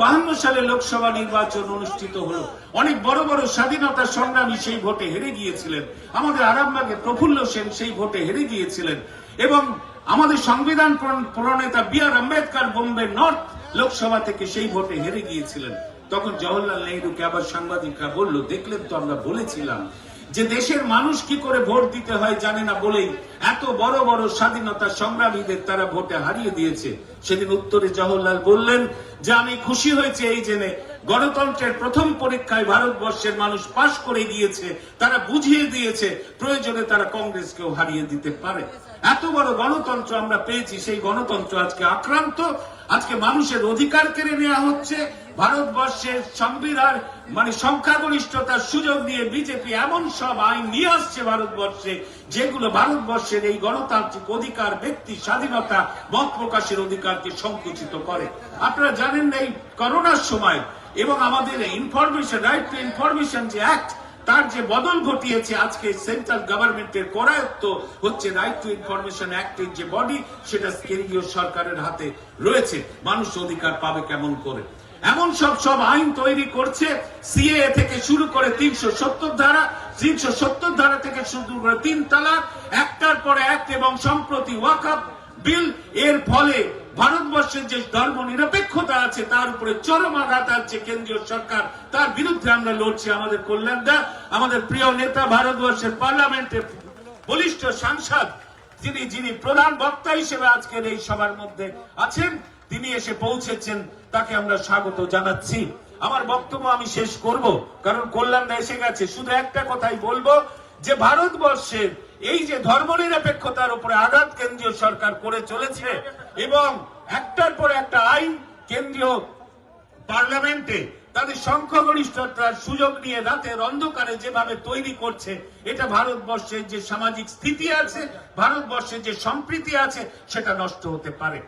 বাহান্ন সালে লোকসভা নির্বাচন অনুষ্ঠিত হলো। অনেক বড় বড় স্বাধীনতা সংগ্রামী সেই ভোটে হেরে গিয়েছিলেন। আমাদের আরামবাগে প্রফুল্ল সেন সেই ভোটে হেরে গিয়েছিলেন। এবং আমাদের সংবিধান প্রণেতা B R Ambedkar Bombay North Lok Sabha থেকে সেই ভোটে হেরে গিয়েছিলেন। তখন জওহরলাল নেহরুকে আবার সাংবাদিকরা বলল, দেখলেন তো আমরা বলেছিলাম যে দেশের মানুষ কি করে ভোট দিতে হয় জানে না বলেই এত বড় বড় স্বাধীনতা সংগ্রামীদের তারা ভোটে হারিয়ে দিয়েছে। সেদিন উত্তরে জওহরলাল বললেন যে, আমি খুশি হয়েছে এই জেনে গণতন্ত্রের প্রথম পরীক্ষায় ভারতবর্ষের মানুষ পাশ করে গিয়েছে তারা বুঝিয়ে দিয়েছে, প্রয়োজনে তারা কংগ্রেসকেও হারিয়ে দিতে পারে। এত বড় গণতন্ত্র আমরা পেয়েছি, সেই গণতন্ত্র আজকে আক্রান্ত, আজকে মানুষের অধিকার কেড়ে নেওয়া হচ্ছে ভারতবর্ষের সংবিধান মানে সংখ্যাগরিষ্ঠতার সুযোগ নিয়ে বিজেপি এমন সব আইন নিয়ে আসছে ভারতবর্ষে, যেগুলো ভারতবর্ষের এই গণতান্ত্রিক অধিকার, ব্যক্তি, স্বাধীনতা, মত প্রকাশের অধিকারকে সংকুচিত করে। আপনারা জানেন না এই করোনার সময় এবং আমাদের ইনফরমেশন রাইট টু ইনফরমেশন যে অ্যাক্ট তার যে বদল ঘটিয়েছে, আজকে সেন্ট্রাল গভর্নমেন্টের করায়ত্ত হচ্ছে রাইট টু ইনফরমেশন অ্যাক্টের যে বডি সেটা কেন্দ্রীয় সরকারের হাতে রয়েছে। মানুষ অধিকার পাবে কেমন করে? এমন সব সব আইন তৈরি করছে সিএ থেকে শুরু করে তিনশো সত্তর ধারা, তিনশো সত্তর ধারা থেকে শুরু করে তিন তালাক একটার পরে এক এবং সম্প্রতি ওয়াকআপ বিল, এর ফলে ভারতবর্ষের যে ধর্ম নিরপেক্ষতা আছে, তার উপরে চরম আঘাত আছে কেন্দ্রীয় সরকার। তার বিরুদ্ধে আমরা লড়ছি আমাদের কল্যাণদা, আমাদের প্রিয় নেতা ভারতবর্ষের পার্লামেন্টের বলিষ্ঠ সাংসদ, যিনি যিনি প্রধান বক্তা হিসেবে আজকের এই সভার মধ্যে আছেন। তিনি এসে পৌঁছেছেন, তাকে আমরা স্বাগত জানাচ্ছি। আমার বক্তব্য আমি শেষ করব, কারণ কল্যাণদা এসে গেছে। শুধু একটা কথাই বলব, যে ভারতবর্ষের এই যে ধর্মনিরপেক্ষতার উপরে আঘাত কেন্দ্রীয় সরকার করে চলেছে, এবং একটার পর একটা আইন কেন্দ্রীয় পার্লামেন্টে তাদের সংখ্যাগরিষ্ঠতার সুযোগ নিয়ে রাতের অন্ধকারে যেভাবে তৈরি করছে, এটা ভারতবর্ষের যে সামাজিক স্থিতি আছে, ভারতবর্ষের যে সম্প্রীতি আছে, সেটা নষ্ট হতে পারে।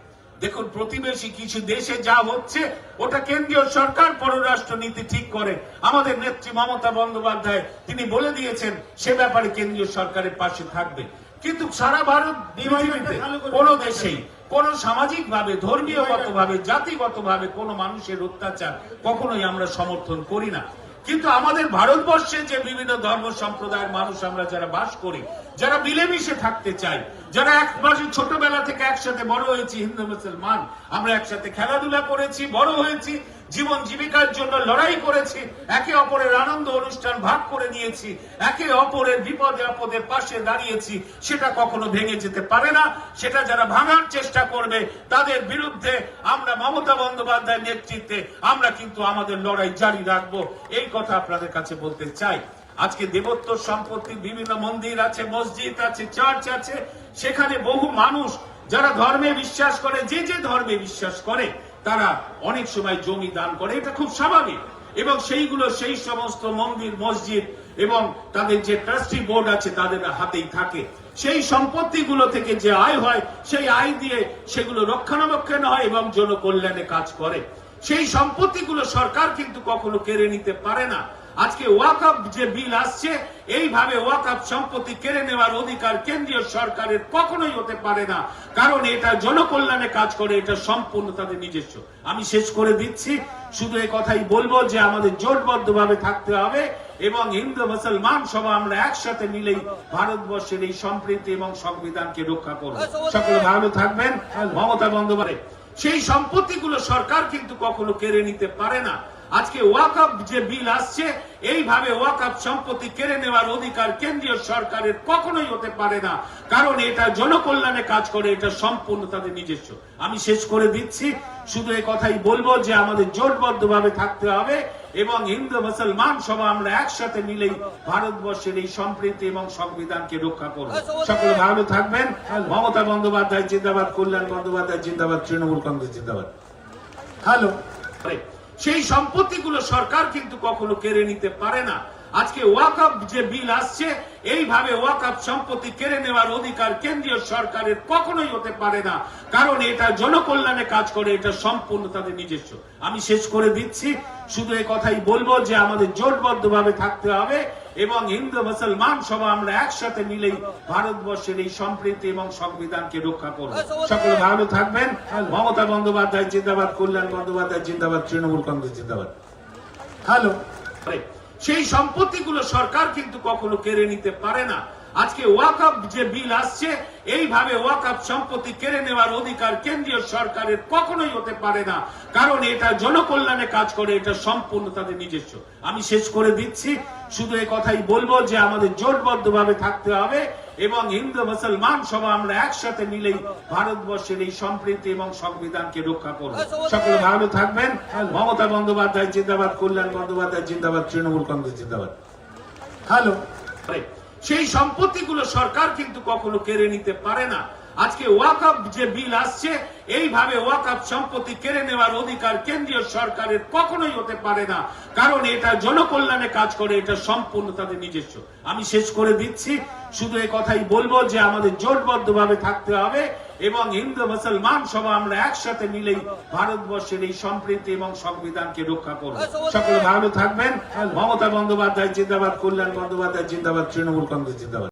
দেখুন প্রতিবেশী কিছু দেশে যা হচ্ছে ওটা কেন্দ্রীয় সরকার পররাষ্ট্র নীতি ঠিক করে। আমাদের নেত্রী মমতা বন্দ্যোপাধ্যায় তিনি বলে দিয়েছেন সে ব্যাপারে কেন্দ্রীয় সরকারের পাশে থাকবে। কিন্তু সারা ভারত পৃথিবীতে কোন দেশেই কোন সামাজিক ভাবে ধর্মীয়গত ভাবে জাতিগত ভাবে কোন মানুষের অত্যাচার কখনোই আমরা সমর্থন করি না। কিন্তু আমাদের ভারতবর্ষে যে বিভিন্ন ধর্ম সম্প্রদায়ের মানুষ আমরা যারা বাস করি, যারা মিলেমিশে থাকতে চাই, যারা এক মাসে ছোটবেলা থেকে একসাথে বড় হয়েছি, হিন্দু, মুসলমান, আমরা একসাথে খেলাধুলা করেছি, বড় হয়েছি জীবন জীবিকার জন্য লড়াই করেছি, একে অপরের আনন্দ অনুষ্ঠান ভাগ করে নিয়েছি, একে অপরের বিপদে আপদে পাশে দাঁড়িয়েছি, সেটা কখনো ভেঙে যেতে পারে না, সেটা যারা ভাঙার চেষ্টা করবে, তাদের বিরুদ্ধে আমরা মমতা বন্দ্যোপাধ্যায়ের নেতৃত্বে আমরা কিন্তু আমাদের লড়াই জারি রাখব। এই কথা আপনাদের কাছে বলতে চাই। আজকে দেবত্ব সম্পত্তি বিভিন্ন মন্দির আছে, মসজিদ আছে, চার্চ আছে, সেখানে বহু মানুষ যারা ধর্মে বিশ্বাস করে, যে যে ধর্মে বিশ্বাস করে তারা অনেক সময় জমি দান করে, এটা খুব স্বাভাবিক। এবং সেইগুলো, সেই সমস্ত মন্দির, মসজিদ এবং তাদের যে ট্রাস্টি বোর্ড আছে তাদের হাতেই থাকে। সেই সম্পত্তিগুলো থেকে যে আয় হয়, সেই আয় দিয়ে সেগুলো রক্ষণাবেক্ষণ হয় এবং জনকল্যাণে কাজ করে। সেই সম্পত্তিগুলো সরকার কিন্তু কখনো কেড়ে নিতে পারে না। আজকে ওয়াকআপ যে বিল আসছে এইভাবে ওয়াকআপ সম্পত্তি কেড়ে নেওয়ার অধিকার কেন্দ্রীয় সরকারের কখনোই হতে পারে না। কারণ এটা জনকল্যাণে কাজ করে এটা সম্পূর্ণ তাদের নিজস্ব। আমি শেষ করে দিচ্ছি। শুধু এই কথাই বলব যে আমাদের জোটবদ্ধভাবে থাকতে হবে এবং হিন্দু মুসলমান সব আমরা একসাথে মিলেই ভারতবর্ষের এই সম্প্রীতি এবং সংবিধানকে রক্ষা করব। সকলে ভালো থাকবেন। মমতা বন্দ্যোপাধ্যায় সেই সম্পত্তিগুলো সরকার কিন্তু কখনো কেড়ে নিতে পারে না। আজকে ওয়াকআপ যে বিল আসছে, এইভাবে ওয়াকআপ সম্পত্তি কেড়ে নেওয়ার অধিকার কেন্দ্রীয় সরকারের কখনোই হতে পারে না। কারণ এটা জনকল্যাণে কাজ করে, এটা সম্পূর্ণ তাদের নিজস্ব। আমি শেষ করে দিচ্ছি। শুধু এই কথাই বলব যে আমাদের জোটবদ্ধভাবে থাকতে হবে এবং হিন্দু, মুসলমান সব আমরা একসাথে মিলেই ভারতবর্ষের এই সম্প্রীতি এবং সংবিধানকে রক্ষা করব। সকলে ভালো থাকবেন। মমতা বন্দ্যোপাধ্যায় জিন্দাবাদ, কল্যাণ বন্দ্যোপাধ্যায় জিন্দাবাদ, তৃণমূল কংগ্রেস জিন্দাবাদ। হ্যালো। সেই সম্পত্তিগুলো সরকার কিন্তু কখনো কেড়ে নিতে পারে না। আজকে ওয়াকআপ যে বিল আসছে, এইভাবে ওয়াকআপ সম্পত্তি কেড়ে নেওয়ার অধিকার কেন্দ্রীয় সরকারের কখনোই হতে পারে না। কারণ এটা জনকল্যাণে কাজ করে, এটা সম্পূর্ণ তাদের নিজস্ব। আমি শেষ করে দিচ্ছি। শুধু এই কথাই বলব যে আমাদের জোটবদ্ধভাবে থাকতে হবে এবং হিন্দু, মুসলমান সব আমরা একসাথে মিলেই ভারতবর্ষের এই সম্প্রীতি এবং সংবিধানকে রক্ষা করব। সকলে ভালো থাকবেন। মমতা বন্দ্যোপাধ্যায় জিন্দাবাদ, কল্যাণ বন্দ্যোপাধ্যায় জিন্দাবাদ, তৃণমূল কংগ্রেস জিন্দাবাদ। হ্যালো। সেই সম্পত্তিগুলো সরকার কিন্তু কখনো কেড়ে নিতে পারে না। আজকে ওয়াকআপ যে বিল আসছে, এইভাবে ওয়াকআপ সম্পত্তি কেড়ে নেওয়ার অধিকার কেন্দ্রীয় সরকারের কখনোই হতে পারে না। কারণ এটা জনকল্যাণে কাজ করে, এটা সম্পূর্ণ তাদের নিজস্ব। আমি শেষ করে দিচ্ছি। শুধু এই কথাই বলব যে আমাদের জোটবদ্ধভাবে থাকতে হবে এবং হিন্দু মুসলমান সব আমরা একসাথে মিলেই ভারতবর্ষের এই সম্প্রীতি এবং সংবিধানকে রক্ষা করব। সকলে ভালো থাকবেন। মমতা বন্দ্যোপাধ্যায় জিন্দাবাদ, কল্যাণ বন্দ্যোপাধ্যায় জিন্দাবাদ, তৃণমূল কংগ্রেস জিন্দাবাদ। হ্যালো। সেই সম্পত্তিগুলো সরকার কিন্তু কখনো কেড়ে নিতে পারে না। আজকে ওয়াকআপ যে বিল আসছে, এইভাবে ওয়াকআপ সম্পত্তি কেড়ে নেওয়ার অধিকার কেন্দ্রীয় সরকারের কখনোই হতে পারে না। কারণ এটা জনকল্যাণে কাজ করে, এটা সম্পূর্ণ তাদের নিজস্ব। আমি শেষ করে দিচ্ছি। শুধু এই কথাই বলব যে আমাদের জোটবদ্ধভাবে থাকতে হবে এবং হিন্দু মুসলমান সব আমরা একসাথে মিলেই ভারতবর্ষের এই সম্প্রীতি এবং সংবিধানকে রক্ষা করব। সকলে ভালো থাকবেন। মমতা বন্দ্যোপাধ্যায় জিন্দাবাদ, কল্যাণ বন্দ্যোপাধ্যায় জিন্দাবাদ, তৃণমূল কংগ্রেস জিন্দাবাদ।